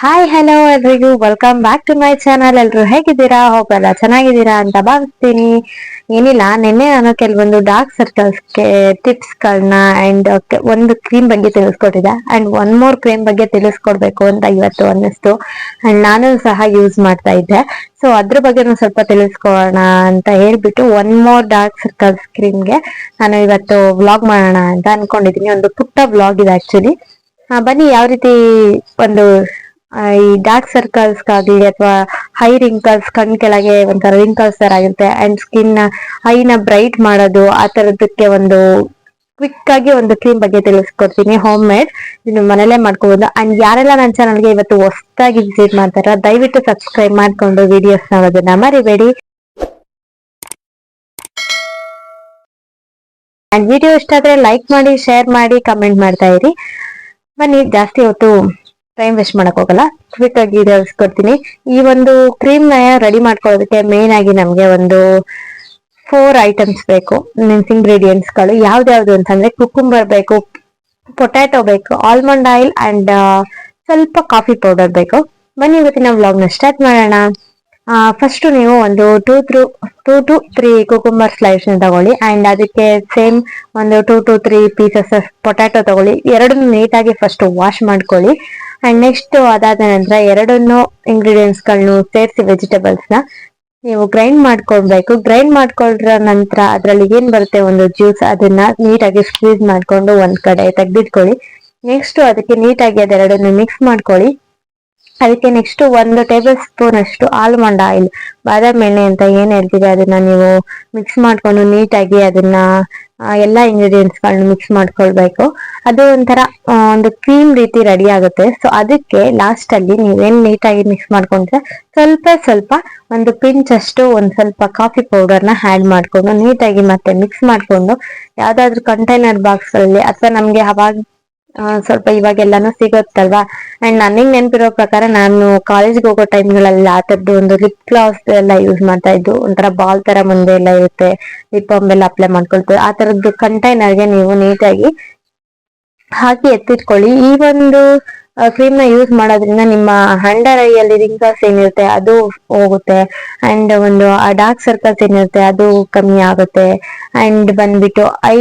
Hi hello ಎಲ್ರಿಗೂ. Welcome back to my channel ಎಲ್ರು ಹೇಗಿದ್ದೀರಾ? ಹೋಗಲ್ಲ ಚೆನ್ನಾಗಿದ್ದೀರಾ ಅಂತ ಭಾವಿಸ್ತೀನಿ. ಏನಿಲ್ಲ, ನಿನ್ನೆ ನಾನು ಕೆಲವೊಂದು ಡಾರ್ಕ್ ಸರ್ಕಲ್ಸ್ಗೆ ಟಿಪ್ಸ್ ಗಳನ್ನ ಅಂಡ್ ಒಂದು ಕ್ರೀಮ್ ಬಗ್ಗೆ ತಿಳಿಸ್ಕೊಟ್ಟಿದ್ದೆ. ಅಂಡ್ ಒನ್ ಮೋರ್ ಕ್ರೀಮ್ ಬಗ್ಗೆ ತಿಳಿಸ್ಕೊಡ್ಬೇಕು ಅಂತ ಇವತ್ತು ಅನ್ನಿಸ್ತು. ಅಂಡ್ ನಾನು ಸಹ ಯೂಸ್ ಮಾಡ್ತಾ ಇದ್ದೆ. ಸೊ ಅದ್ರ ಬಗ್ಗೆನೂ ಸ್ವಲ್ಪ ತಿಳಿಸ್ಕೊಳ್ಳೋಣ ಅಂತ ಹೇಳ್ಬಿಟ್ಟು ಒನ್ ಮೋರ್ ಡಾರ್ಕ್ ಸರ್ಕಲ್ಸ್ ಕ್ರೀಮ್ಗೆ ನಾನು ಇವತ್ತು ವ್ಲಾಗ್ ಮಾಡೋಣ ಅಂತ ಅನ್ಕೊಂಡಿದೀನಿ ಒಂದು ಪುಟ್ಟ ವ್ಲಾಗ್ ಇದೆ ಆಕ್ಚುಲಿ ಬನ್ನಿ, ಯಾವ ರೀತಿ ಒಂದು ಈ ಡಾರ್ಕ್ ಸರ್ಕಲ್ಸ್ ಆಗ್ಲಿ ಅಥವಾ ಹೈ ರಿಂಕಲ್ಸ್ ಕಣ್ ಕೆಳಗೆ ಒಂಥರ ರಿಂಕಲ್ಸ್ ತರ ಆಗಿರುತ್ತೆ ಅಂಡ್ ಸ್ಕಿನ್ ಐನ ಬ್ರೈಟ್ ಮಾಡೋದು, ಆ ತರದಕ್ಕೆ ಒಂದು ಕ್ವಿಕ್ ಆಗಿ ಒಂದು ಕ್ರೀಮ್ ಬಗ್ಗೆ ತಿಳಿಸ್ಕೊಡ್ತೀನಿ ಹೋಮ್ ಮೇಡ್ ನಿಮ್ ಮನೇಲೆ ಮಾಡ್ಕೋಬಹುದು ಅಂಡ್ ಯಾರೆಲ್ಲ ನನ್ನ ಚಾನಲ್ಗೆ ಇವತ್ತು ಹೊಸದಾಗಿ ವಿಸಿಟ್ ಮಾಡ್ತಾರ, ದಯವಿಟ್ಟು ಸಬ್ಸ್ಕ್ರೈಬ್ ಮಾಡ್ಕೊಂಡು ವಿಡಿಯೋಸ್ ನೋಡೋದನ್ನ ಮರಿಬೇಡಿ. ಅಂಡ್ ವಿಡಿಯೋ ಇಷ್ಟ ಆದ್ರೆ ಲೈಕ್ ಮಾಡಿ ಶೇರ್ ಮಾಡಿ ಕಮೆಂಟ್ ಮಾಡ್ತಾ ಇರಿ. ಬನ್ನಿ, ಜಾಸ್ತಿ ಹೊತ್ತು ಟೈಮ್ ವೇಸ್ಟ್ ಮಾಡಕ್ ಹೋಗಲ್ಲ. ಕ್ವಿಕ್ ಆಗಿ ತಿಳಿಸ್ಕೊಡ್ತೀನಿ ಈ ಒಂದು ಕ್ರೀಮ್ನ ರೆಡಿ ಮಾಡ್ಕೊಳ್ಳೋದಕ್ಕೆ ಮೇನ್ ಆಗಿ ನಮ್ಗೆ ಒಂದು ಫೋರ್ ಐಟಮ್ಸ್ ಬೇಕು. ಮೀನ್ಸ್ ಇಂಗ್ರೀಡಿಯೆಂಟ್ಸ್ಗಳು. ಯಾವ್ದ್ಯಾವ್ದು ಅಂತಂದ್ರೆ ಕುಕುಂಬರ್ ಬೇಕು ಪೊಟ್ಯಾಟೊ ಬೇಕು ಆಲ್ಮಂಡ್ ಆಯಿಲ್ ಅಂಡ್ ಸ್ವಲ್ಪ ಕಾಫಿ ಪೌಡರ್ ಬೇಕು. ಬನ್ನಿ ಇವತ್ತಿನ ವ್ಲಾಗ್ನ ಸ್ಟಾರ್ಟ್ ಮಾಡೋಣ. ಫಸ್ಟ್ ನೀವು ಒಂದು two through two to three cucumber slice ತಗೊಳ್ಳಿ. ಅಂಡ್ ಅದಕ್ಕೆ ಸೇಮ್ ಒಂದು two to three pieces potato ತಗೊಳ್ಳಿ. ಎರಡನ್ನು ನೀಟಾಗಿ ಫಸ್ಟ್ ವಾಶ್ ಮಾಡ್ಕೊಳ್ಳಿ. ಅಂಡ್ ನೆಕ್ಸ್ಟ್ ಅದಾದ ನಂತರ ಎರಡನ್ನು ಇಂಗ್ರೀಡಿಯೆಂಟ್ಸ್ಗಳನ್ನು ಸೇರಿಸಿ ವೆಜಿಟೇಬಲ್ಸ್ನ ನೀವು ಗ್ರೈಂಡ್ ಮಾಡ್ಕೊಳ್ಬೇಕು. ಗ್ರೈಂಡ್ ಮಾಡ್ಕೊಳ್ರ ನಂತರ ಅದರಲ್ಲಿ ಏನ್ ಬರುತ್ತೆ ಒಂದು ಜ್ಯೂಸ್ ಅದನ್ನ ನೀಟಾಗಿ ಸ್ಕ್ವೀಸ್ ಮಾಡ್ಕೊಂಡು ಒಂದ್ ಕಡೆ ತೆಗ್ದಿಟ್ಕೊಳ್ಳಿ. ನೆಕ್ಸ್ಟ್ ಅದಕ್ಕೆ ನೀಟಾಗಿ ಅದೆರಡನ್ನು ಮಿಕ್ಸ್ ಮಾಡ್ಕೊಳ್ಳಿ. ಅದಕ್ಕೆ ನೆಕ್ಸ್ಟ್ ಒಂದು ಟೇಬಲ್ ಸ್ಪೂನ್ ಅಷ್ಟು ಆಲ್ಮಂಡ್ ಆಯಿಲ್ ಬಾದಾಮಿ ಎಣ್ಣೆ ಅಂತ ಏನ್ ಹೇಳ್ತೀವಿ ಅದನ್ನ ನೀವು ಮಿಕ್ಸ್ ಮಾಡ್ಕೊಂಡು ನೀಟಾಗಿ ಅದನ್ನ ಎಲ್ಲಾ ಇಂಗ್ರೀಡಿಯೆಂಟ್ಸ್ ಗಳನ್ನ ಮಿಕ್ಸ್ ಮಾಡ್ಕೊಳ್ಬೇಕು. ಅದು ಒಂಥರ ಒಂದು ಕ್ರೀಮ್ ರೀತಿ ರೆಡಿ ಆಗುತ್ತೆ. ಸೊ ಅದಕ್ಕೆ ಲಾಸ್ಟ್ ಅಲ್ಲಿ ನೀವೇನ್ ನೀಟಾಗಿ ಮಿಕ್ಸ್ ಮಾಡ್ಕೊಂಡ್ರೆ ಸ್ವಲ್ಪ ಸ್ವಲ್ಪ ಒಂದು ಪಿಂಚ್ ಅಷ್ಟು ಒಂದ್ ಸ್ವಲ್ಪ ಕಾಫಿ ಪೌಡರ್ನ ಆಡ್ ಮಾಡ್ಕೊಂಡು ನೀಟಾಗಿ ಮತ್ತೆ ಮಿಕ್ಸ್ ಮಾಡ್ಕೊಂಡು ಯಾವ್ದಾದ್ರು ಕಂಟೈನರ್ ಬಾಕ್ಸ್ ಅಲ್ಲಿ ಅಥವಾ ನಮ್ಗೆ ಅವಾಗ ಸ್ವಲ್ಪ ಇವಾಗೆಲ್ಲಾನು ಸಿಗುತ್ತಲ್ವಾ? ಅಂಡ್ ನನಗ್ ನೆನಪಿರೋ ಪ್ರಕಾರ ನಾನು ಕಾಲೇಜ್ಗೆ ಹೋಗೋ ಟೈಮ್ಗಳಲ್ಲಿ ಆ ತರದ್ದು ಒಂದು ಲಿಪ್ ಗ್ಲಾಸ್ ಎಲ್ಲ ಯೂಸ್ ಮಾಡ್ತಾ ಇದ್ದು, ಒಂಥರ ಬಾಲ್ ತರ ಮುಂದೆ ಎಲ್ಲ ಇರುತ್ತೆ. ಲಿಪ್ ಬಾಂಬ್ ಎಲ್ಲ ಅಪ್ಲೈ ಮಾಡ್ಕೊಳ್ತೇವೆ ಆ ತರದ್ದು ಕಂಟೈನರ್ಗೆ ನೀವು ನೀಟಾಗಿ ಹಾಕಿ ಎತ್ತಿಟ್ಕೊಳ್ಳಿ. ಈ ಒಂದು ಕ್ರೀಮ್ನ ಯೂಸ್ ಮಾಡೋದ್ರಿಂದ ನಿಮ್ಮ ಹಂಡರ್ ಅಲ್ಲಿ ರಿಂಕಲ್ಸ್ ಏನಿರುತ್ತೆ ಅದು ಹೋಗುತ್ತೆ. ಅಂಡ್ ಒಂದು ಡಾರ್ಕ್ ಸರ್ಕಲ್ಸ್ ಏನಿರುತ್ತೆ ಅದು ಕಮ್ಮಿ ಆಗುತ್ತೆ. ಅಂಡ್ ಬಂದ್ಬಿಟ್ಟು ಐ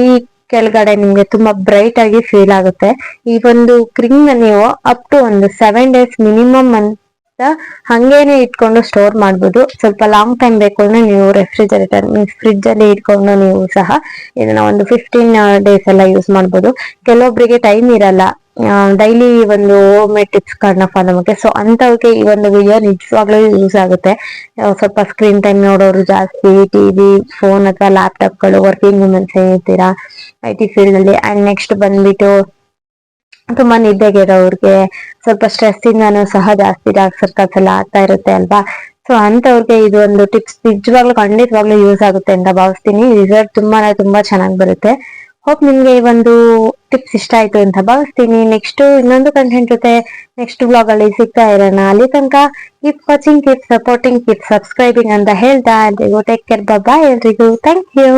ಕೆಳಗಡೆ ನಿಮ್ಗೆ ತುಂಬಾ ಬ್ರೈಟ್ ಆಗಿ ಫೀಲ್ ಆಗುತ್ತೆ. ಈ ಒಂದು ಕ್ರೀಮ್ನ ನೀವು ಅಪ್ ಟು ಒಂದು ಸೆವೆನ್ ಡೇಸ್ ಮಿನಿಮಮ್ ಅಂತ ಹಂಗೇನೆ ಇಟ್ಕೊಂಡು ಸ್ಟೋರ್ ಮಾಡ್ಬೋದು. ಸ್ವಲ್ಪ ಲಾಂಗ್ ಟೈಮ್ ಬೇಕು ಅಂದ್ರೆ ನೀವು ರೆಫ್ರಿಜರೇಟರ್ ಮೀನ್ಸ್ ಫ್ರಿಡ್ಜ್ ಅಲ್ಲಿ ಇಟ್ಕೊಂಡು ನೀವು ಸಹ ಇದನ್ನ ಒಂದು ಫಿಫ್ಟೀನ್ ಡೇಸ್ ಎಲ್ಲ ಯೂಸ್ ಮಾಡ್ಬೋದು. ಕೆಲವೊಬ್ಬರಿಗೆ ಟೈಮ್ ಇರಲ್ಲ. ಡೈಲಿ ಒಂದು ಮೇಡ್ ಟಿಪ್ಸ್ ಗಳನ್ನ ಫಾಲೋ ಸೊ ಅಂತವ್ರಿಗೆ ಈ ಒಂದು ವಿಡಿಯೋ ನಿಜವಾಗ್ಲೂ ಯೂಸ್ ಆಗುತ್ತೆ. ಸ್ವಲ್ಪ ಸ್ಕ್ರೀನ್ ಟೈಮ್ ನೋಡೋರು ಜಾಸ್ತಿ ಟಿವಿ ಫೋನ್ ಅಥವಾ ಲ್ಯಾಪ್ಟಾಪ್ಗಳು ವರ್ಕಿಂಗ್ ವುಮೆನ್ಸ್ ಏನಿರ್ತೀರಾ ಐ ಟಿ ಫೀಲ್ಡ್ ಅಲ್ಲಿ. ಅಂಡ್ ನೆಕ್ಸ್ಟ್ ಬಂದ್ಬಿಟ್ಟು ತುಂಬಾ ನಿದ್ದೆಗಿರೋರ್ಗೆ ಸ್ವಲ್ಪ ಸ್ಟ್ರೆಸ್ ಇಂದಾನು ಸಹ ಜಾಸ್ತಿ ಡಾರ್ಕ್ ಸರ್ಕಲ್ಸ್ ಎಲ್ಲ ಆಗ್ತಾ ಇರುತ್ತೆ ಅಲ್ವಾ? ಸೊ ಅಂತವ್ರಿಗೆ ಇದು ಒಂದು ಟಿಪ್ಸ್ ನಿಜವಾಗ್ಲೂ ಖಂಡಿತವಾಗ್ಲೂ ಯೂಸ್ ಆಗುತ್ತೆ ಅಂತ ಭಾವಿಸ್ತೀನಿ. ರಿಸಲ್ಟ್ ತುಂಬಾನೇ ತುಂಬಾ ಚೆನ್ನಾಗಿ ಬರುತ್ತೆ. ಹೋಪ್ ನಿಮ್ಗೆ ಈ ಒಂದು ಟಿಪ್ಸ್ ಇಷ್ಟ ಆಯ್ತು ಅಂತ ಭಾವಿಸ್ತೀನಿ. ನೆಕ್ಸ್ಟ್ ಇನ್ನೊಂದು ಕಂಟೆಂಟ್ ಜೊತೆ ನೆಕ್ಸ್ಟ್ ಬ್ಲಾಗ್ ಅಲ್ಲಿ ಸಿಗ್ತಾ ಇರೋಣ. ಅಲ್ಲಿ ತನಕ keep watching keep supporting keep subscribing ಅಂತ ಹೇಳ್ತಾ ಎಲ್ರಿಗೂ ಟೇಕ್ ಕೇರ್ ಬಾಯ್ ಎಲ್ರಿಗೂ. Thank you